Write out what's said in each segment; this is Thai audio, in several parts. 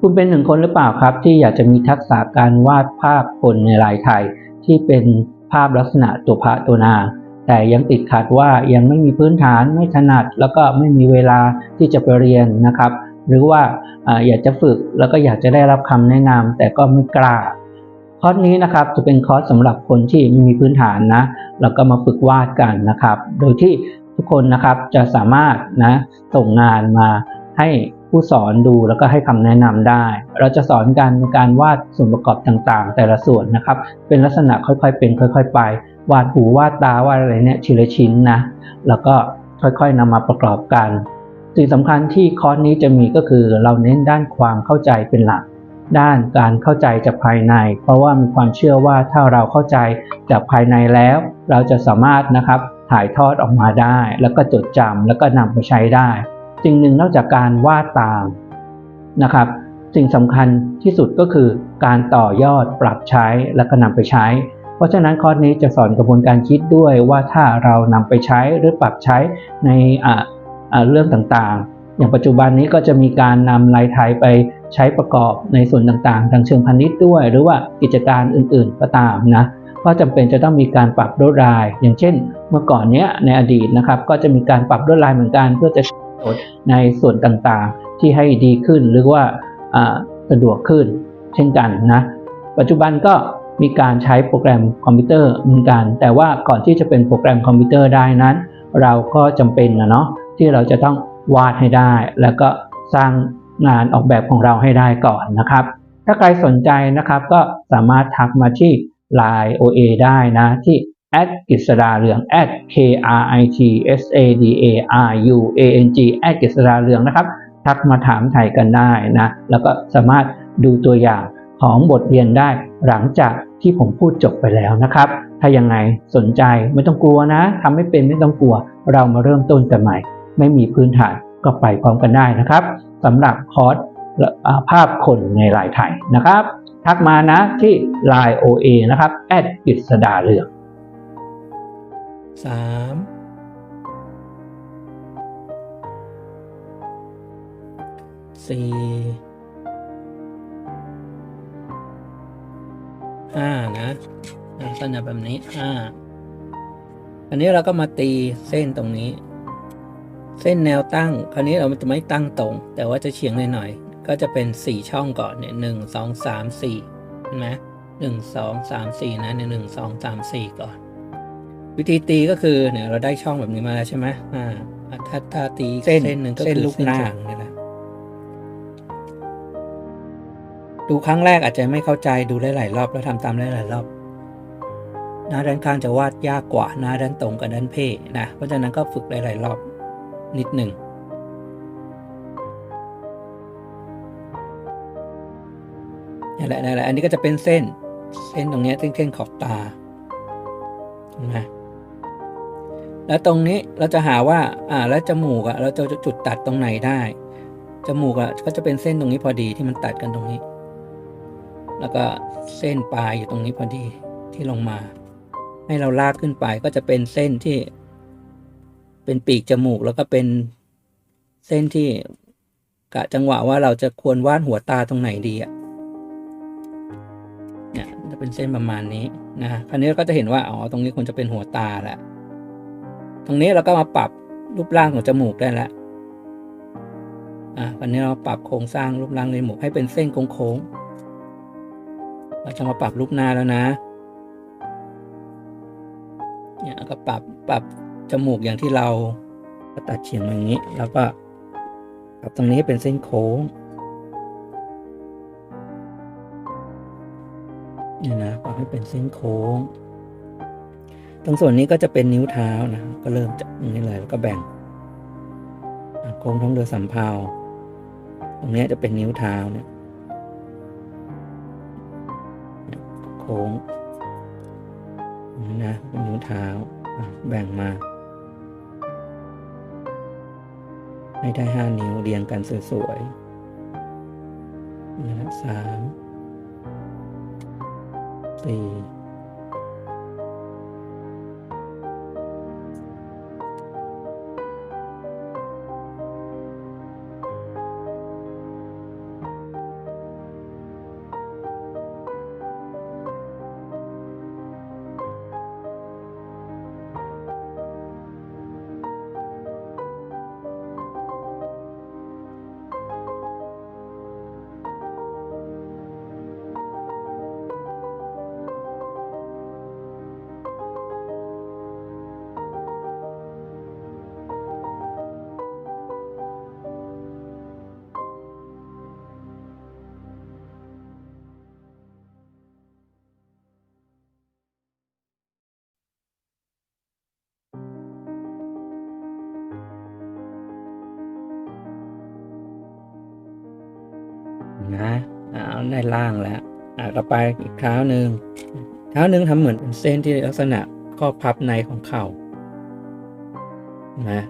คุณเป็นหนึ่งคนหรือเปล่าครับ ที่อยากจะมีทักษะการวาดภาพคนในลายไทย ที่เป็นภาพลักษณะตัวพระตัวนางแต่ยังติดขัดว่ายังไม่มีพื้นฐานไม่ถนัด แล้วก็ไม่มีเวลาที่จะไปเรียนนะครับ หรือว่าอยากจะฝึกแล้วก็อยากจะได้รับคำแนะนำแต่ก็ไม่กล้าคอร์สนี้นะครับจะเป็นคอร์สสำหรับคนที่ไม่มีพื้นฐานนะแล้วก็มาฝึกวาดกันนะครับ โดยที่ทุกคนนะครับจะสามารถนะส่งงานมาให้ ผู้สอนดูแล้วก็ให้คำแนะนำได้ เราจะสอนกันในการวาดส่วนประกอบต่างๆ แต่ละส่วนนะครับ เป็นลักษณะค่อยๆ เป็นค่อย ๆ ไป วาดหูวาดตาวาดอะไรเนี่ยทีละชิ้นนะ แล้วก็ค่อยๆนำมาประกอบกัน สิ่งสำคัญที่คอร์สนี้จะมีก็คือ เราเน้นด้านความเข้าใจเป็นหลัก ด้านการเข้าใจจากภายใน เพราะว่ามีความเชื่อว่าถ้าเราเข้าใจจากภายในแล้ว เราจะสามารถนะครับถ่ายทอดออกมาได้ แล้วก็จดจำแล้วก็นำไปใช้ได้ สิ่งหนึ่งนอกจากการวาดตามนะครับ สิ่งสำคัญที่สุดก็คือการต่อยอดปรับใช้แล้วก็นำไปใช้ เพราะฉะนั้นคอร์สนี้จะสอนกระบวนการคิดด้วยว่าถ้าเรานำไปใช้หรือปรับใช้ในเรื่องต่างๆ อย่างปัจจุบันนี้ก็จะมีการนำลายไทยไปใช้ประกอบในส่วนต่างๆ ทางเชิงพาณิชย์ด้วย หรือว่ากิจการอื่นๆก็ตามนะก็จำเป็นจะต้องมีการปรับลวดลาย อย่างเช่น เมื่อก่อนเนี้ยในอดีตนะครับ ก็จะมีการปรับลวดลายเหมือนกันเพื่อจะ ใช้ประโยชน์ในส่วนต่างๆที่ให้ดีขึ้นหรือว่าสะดวกขึ้นเช่นกันนะ ปัจจุบันก็มีการใช้โปรแกรมคอมพิวเตอร์เหมือนกัน แต่ว่าก่อนที่จะเป็นโปรแกรมคอมพิวเตอร์ได้นั้น เราก็จำเป็นนะเนาะที่เราจะต้องวาดให้ได้ แล้วก็สร้างงานออกแบบของเราให้ได้ก่อนนะครับ ถ้าใครสนใจนะครับก็สามารถทักมาที่ Line OA ได้นะที่ at กิษดาเรือง at k r i t s a d a r u a n g at กิษดาเรืองนะครับ ทักมาถามไทยกันได้นะ แล้วก็สามารถดูตัวอย่างของบทเรียนได้หลังจากที่ผมพูดจบไปแล้วนะครับ ถ้ายังไงสนใจไม่ต้องกลัวนะทำไม่เป็นไม่ต้องกลัว เรามาเริ่มต้นกันใหม่ ไม่มีพื้นฐานก็ไปพร้อมกันได้นะครับสำหรับคอร์สภาพคนในลายไทยนะครับ ทักมานะที่ Line OA นะครับแอดกิษดาเรือง สามสี่ห้านะลักษณะแบบนี้ห้าอันนี้เราก็มาตีเส้นตรงนี้ เส้นแนวตั้ง คราวนี้เราจะไม่ตั้งตรง แต่ว่าจะเฉียงหน่อยๆก็จะเป็นสี่ช่องก่อนเนี่ยหนึ่งสองสามสี่เห็นไหมหนึ่งสองสามสี่นะเนี่ยหนึ่งสองสามสี่ก่อน วิธีตีก็คือเนี่ยเราได้ช่องแบบนี้มาแล้วใช่ไหมอ่าถ้าถ้าตีเส้นหนึ่งก็คือลูกนางนี่แหละดูครั้งแรกอาจจะไม่เข้าใจดูได้หลายรอบแล้วทำตามได้หลายรอบ หน้าด้านข้างจะวาดยากกว่าหน้าด้านตรงกับด้านเพ่นะเพราะฉะนั้นก็ฝึกหลายๆรอบนิดหนึ่งนี่นแหละนี่นแหละอันนี้ก็จะเป็นเส้น เส้นตรงเนี้ยเส้นเส้นขอบตาเห็นไหม แล้วตรงนี้เราจะหาว่าอ่าแล้วจมูกอะเราจะจุดตัดตรงไหนได้จมูกอะก็จะเป็นเส้นตรงนี้พอดีที่มันตัดกันตรงนี้ แล้วก็เส้นปลายอยู่ตรงนี้พอดีที่ลงมา ให้เราลากขึ้นไปก็จะเป็นเส้นที่ เป็นปีกจมูกแล้วก็เป็นเส้นที่กะจังหวะว่าเราจะควรวาดหัวตาตรงไหนดีอะเนี่ยจะเป็นเส้นประมาณนี้นะคราวนี้เราก็จะเห็นว่าอ๋อตรงนี้ควรจะเป็นหัวตาแหละ ตรงนี้เราก็มาปรับรูปร่างของจมูกได้แล้วอะคราวนี้เราปรับโครงสร้างรูปร่างในจมูกให้เป็นเส้นโค้งๆเราจะมาปรับรูปหน้าแล้วนะเนี่ยก็ปรับปรับจมูกอย่างที่เราตัดเฉียงมาอย่างนี้ แล้วก็ปรับตรงนี้ให้เป็นเส้นโค้งเนี่ยนะปรับให้เป็นเส้นโค้ง ตรงส่วนนี้ก็จะเป็นนิ้วเท้านะ ก็เริ่มจากตรงนี้เลยแล้วก็แบ่งโค้งท้องเรือสำเภาตรงนี้จะเป็นนิ้วเท้าเนี่ยโค้งนะเป็นนิ้วเท้าแบ่งมา ให้ได้ห้านิ้วเรียงกันสวยๆนี่นะสามสี่ นะเอาได้ล่างแล้วอ่าต่อไปอีกเท้าหนึ่งเท้าหนึ่งทำเหมือนเป็นเส้นที่ลักษณะข้อพับในของเข่านะ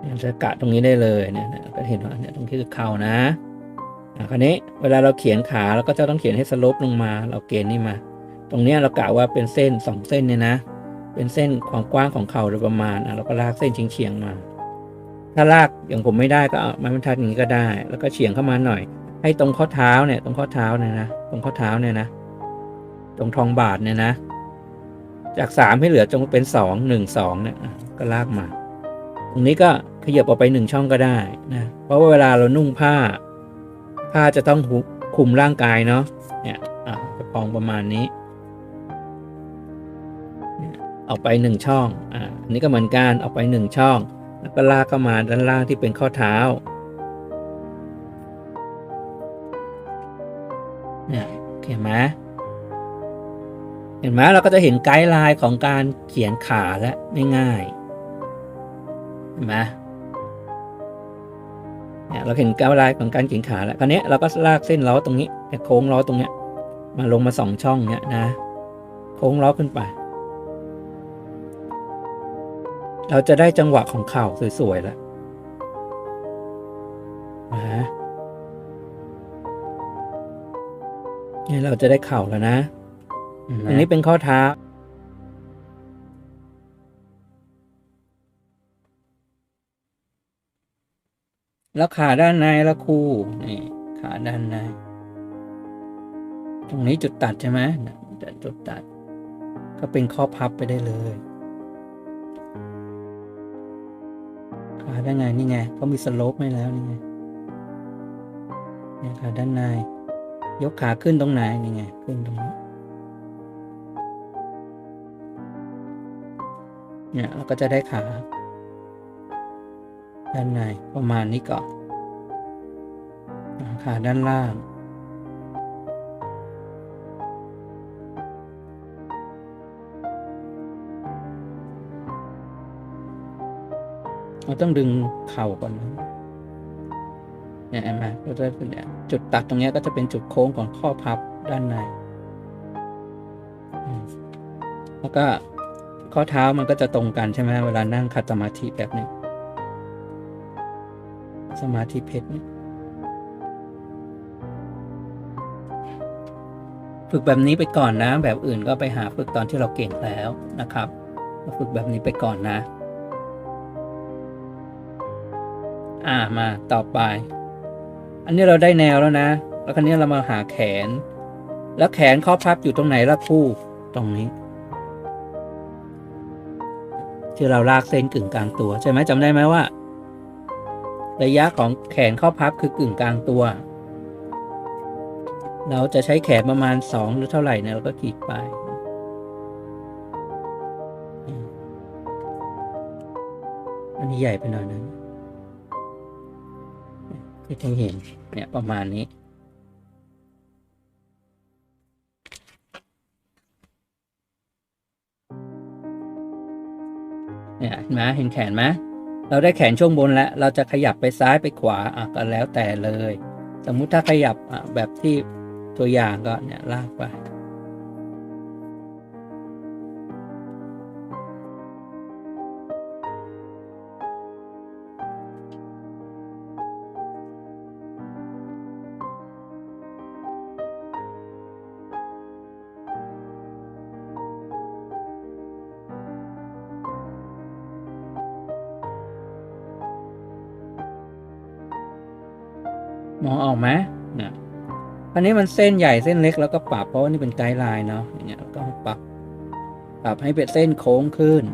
เนี่ยจะกะตรงนี้ได้เลยเนี่ยก็เห็นว่าเนี่ยตรงที่คือเข่านะคราวนี้เวลาเราเขียนขาเราก็จะต้องเขียนให้สลบลงมา เราเกณฑ์นี่มา ตรงนี้เรากะว่าเป็นเส้นสองเส้นเนี่ยนะ เป็นเส้นความกว้างของเข่าโดยประมาณอะเราก็ลากเส้นเฉียงๆมา ถ้าลากอย่างผมไม่ได้ก็เอาไม้บรรทัดอย่างนี้ก็ได้ แล้วก็เฉียงเข้ามาหน่อย ให้ตรงข้อเท้าเนี่ยตรงข้อเท้าเนี่ยนะตรงข้อเท้าเนี่ยนะ ตรงทองบาทเนี่ยนะ จากสามให้เหลือจงเป็นสองหนึ่งสองเนี่ยก็ลากมา ตรงนี้ก็ขยับออกไปหนึ่งช่องก็ได้นะเพราะว่าเวลาเรานุ่งผ้า ผ้าจะต้องคุมร่างกายเนาะเนี่ยอะจะพองประมาณนี้ออกไปหนึ่งช่อง อ่า อันนี้ก็เหมือนกันออกไปหนึ่งช่อง แล้วก็ลากเข้ามาด้านล่างที่เป็นข้อเท้าเนี่ยเห็นไหมเห็นไหมเราก็จะเห็นไกด์ไลน์ของการเขียนขาแล้วง่ายๆเห็นไหมเนี่ยเราเห็นไกด์ไลน์ของการเขียนขาแล้วคราวนี้เราก็ลากเส้นล้อตรงนี้โค้งล้อตรงเนี้ยมาลงมาสองช่องเนี้ยนะ โค้งล้อขึ้นไป เราจะได้จังหวะของเข่าสวยๆแล้วนะนี่เราจะได้เข่าแล้วนะ อันนี้เป็นข้อเท้า แล้วขาด้านในละครูนี่ขาด้านใน ตรงนี้จุดตัดใช่ไหมน่ะจุดตัด ก็เป็นข้อพับไปได้เลย ขาด้านในนี่ไงเขามีสโลปให้แล้วนี่ไงเนี่ยขาด้านใน ยกขาขึ้นตรงไหนนี่ไงขึ้นตรงนี้เนี่ยเราก็จะได้ขา ด้านในประมาณนี้ก่อนขาด้านล่าง เราต้องดึงเข่าก่อนนะเนี่ยเห็นไหมก็จะเนี่ยจุดตัดตรงนี้ก็จะเป็นจุดโค้งของข้อพับด้านใน แล้วก็ข้อเท้ามันก็จะตรงกันใช่ไหมเวลานั่งขัดสมาธิแบบนี้ สมาธิเพชรฝึกแบบนี้ไปก่อนนะ แบบอื่นก็ไปหาฝึกตอนที่เราเก่งแล้วนะครับ ฝึกแบบนี้ไปก่อนนะ อ่ามาต่อไป อันนี้เราได้แนวแล้วนะ แล้วคราวนี้เรามาหาแขน แล้วแขนข้อพับอยู่ตรงไหนล่ะคู่ตรงนี้ ที่เราลากเส้นกึ่งกลางตัวใช่ไหมจำได้ไหมว่า ระยะของแขนข้อพับคือกึ่งกลางตัว เราจะใช้แขนประมาณสองหรือเท่าไหร่เนี่ยเราก็ขีดไปอันนี้ใหญ่ไปหน่อยนึง ที่ให้เห็นเนี่ยประมาณนี้ เนี่ยเห็นไหมเห็นแขนไหมเราได้แขนช่วงบนแล้ว เราจะขยับไปซ้ายไปขวาอะก็แล้วแต่เลย สมมุติถ้าขยับอะแบบที่ตัวอย่างก็เนี่ยลากไป มองออกไหมเนี่ยอันนี้มันเส้นใหญ่เส้นเล็กแล้วก็ปรับเพราะว่านี่เป็นไกด์ไลน์เนาะอย่างเงี้ยก็ปรับ ปรับให้เป็นเส้นโค้งขึ้น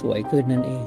สวยขึ้นนั่นเอง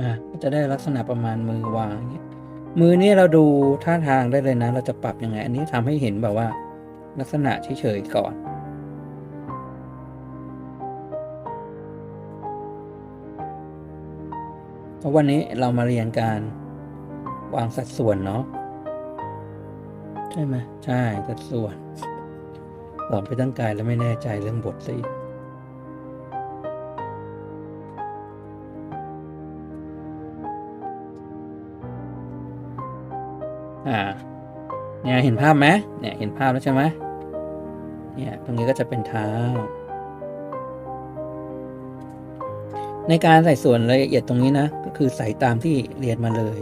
นะก็จะได้ลักษณะประมาณมือวางอย่างเงี้ยมือนี่เราดูท่าทางได้เลยนะ เราจะปรับยังไง อันนี้ทำให้เห็นแบบว่า ลักษณะเฉยๆก่อนเพราะวันนี้เรามาเรียนการวางสัดส่วนเนาะใช่ไหมใช่สัดส่วนสอนไปตั้งกายแล้วไม่แน่ใจเรื่องบทซะอีก เนี่ยเห็นภาพไหมเนี่ยเห็นภาพแล้วใช่ไหมเนี่ยตรงนี้ก็จะเป็นเท้า ในการใส่ส่วนรายละเอียดตรงนี้นะ ก็คือใส่ตามที่เรียนมาเลย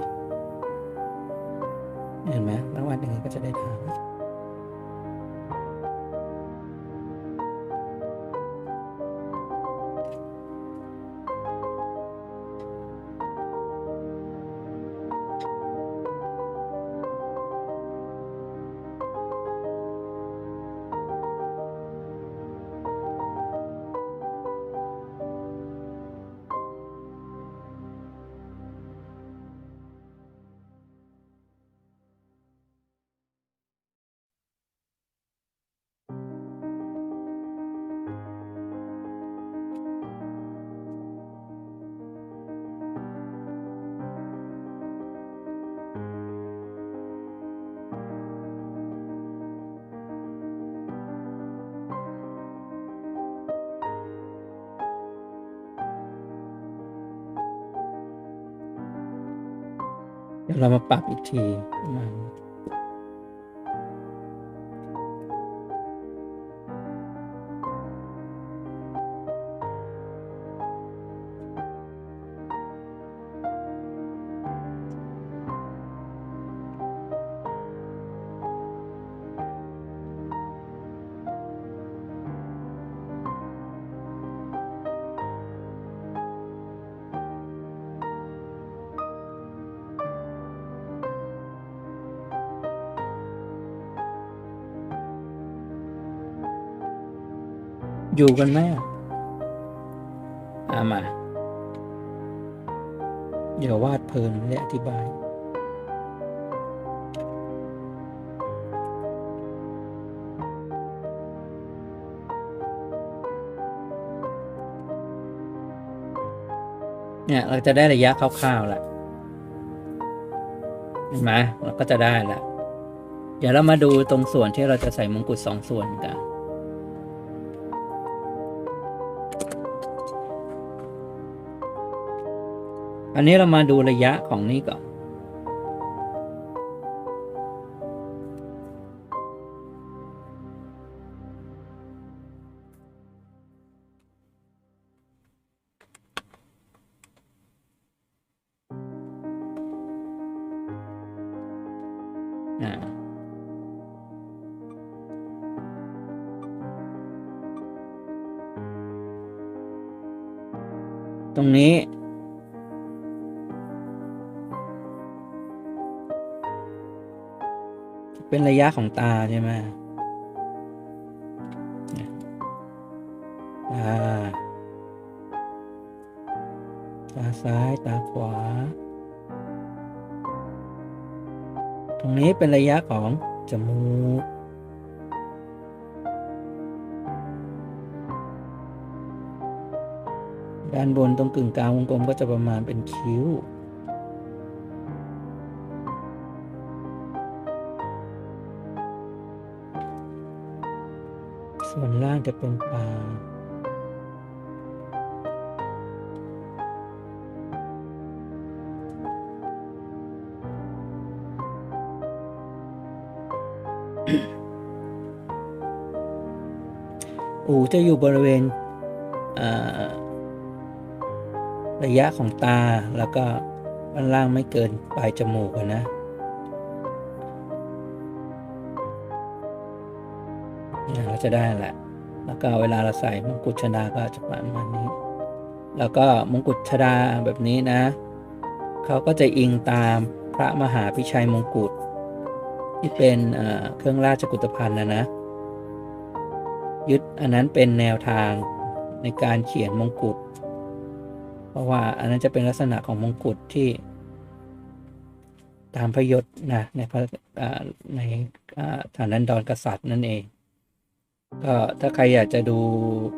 เดี๋ยวเรามาปรับอีกทีประมาณนี้ อยู่กันไหมอะอามาเดี๋ยววาดเพลินและอธิบาย เนี่ย เราจะได้ระยะคร่าวๆแหละเห็นไหมเราก็จะได้แล้วเดี๋ยวเรามาดูตรงส่วนที่เราจะใส่มงกุฎสองส่วนกัน อันนี้เรามาดูระยะของนี่ก่อน ตรงนี้ เป็นระยะของตาใช่ไหมตา ตาซ้ายตาขวา ตรงนี้เป็นระยะของจมูก ด้านบนตรงกึ่งกลางวงกลมก็จะประมาณเป็นคิ้ว นล่างจะเป็นปลาอูจะอยู่บริเวณระยะของตาแล้วก็ด้านล่างไม่เกินปลายจมูกนะ จะได้แหละ แล้วก็เวลาเราใส่มงกุฎชดาก็จะประมาณนี้ แล้วก็มงกุฎชดาแบบนี้นะ เขาก็จะอิงตามพระมหาพิชัยมงกุฎที่เป็นเครื่องราชกุฏภัณฑ์นะนะ ยึดอันนั้นเป็นแนวทางในการเขียนมงกุฎ เพราะว่าอันนั้นจะเป็นลักษณะของมงกุฎที่ ตามพระยศนะในพระในฐานันดรกษัตริย์นั่นเอง ก็ถ้าใครอยากจะดู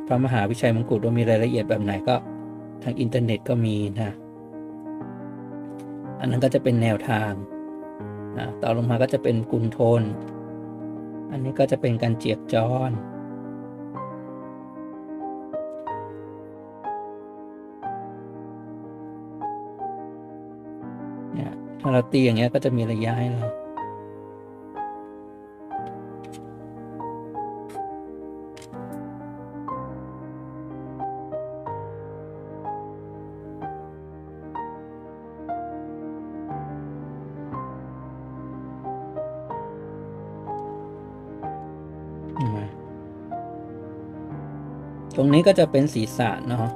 พระมหาวิชัยมงกุฎว่ามีรายละเอียดแบบไหนก็ทางอินเทอร์เน็ตก็มีนะ อันนั้นก็จะเป็นแนวทางอ่าต่อลงมาก็จะเป็นกุณโทน อันนี้ก็จะเป็นการเจียบจรเนี่ยถ้าเราตีอย่างเงี้ยก็จะมีระยะให้เรา ตรงนี้ก็จะเป็นศีรษะเนาะ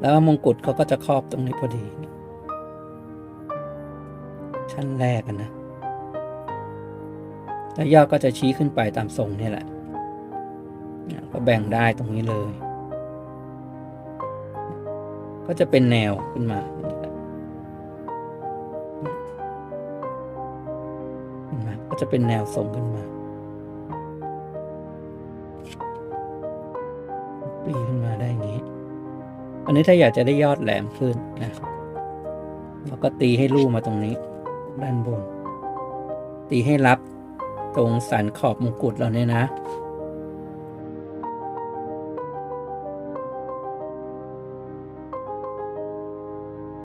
แล้วมงกุฎเขาก็จะครอบตรงนี้พอดี ชั้นแรกอะนะแล้วยอดก็จะชี้ขึ้นไปตามทรงนี่แหละ ก็แบ่งได้ตรงนี้เลย ก็จะเป็นแนวขึ้นมา ก็จะเป็นแนวทรงขึ้นมา ปีขึ้นมาได้อย่างนี้ อันนี้ถ้าอยากจะได้ยอดแหลมขึ้นนะเราก็ตีให้ลู่มาตรงนี้ ด้านบน ตีให้รับตรงสันขอบมงกุฎเราเนี่ยนะ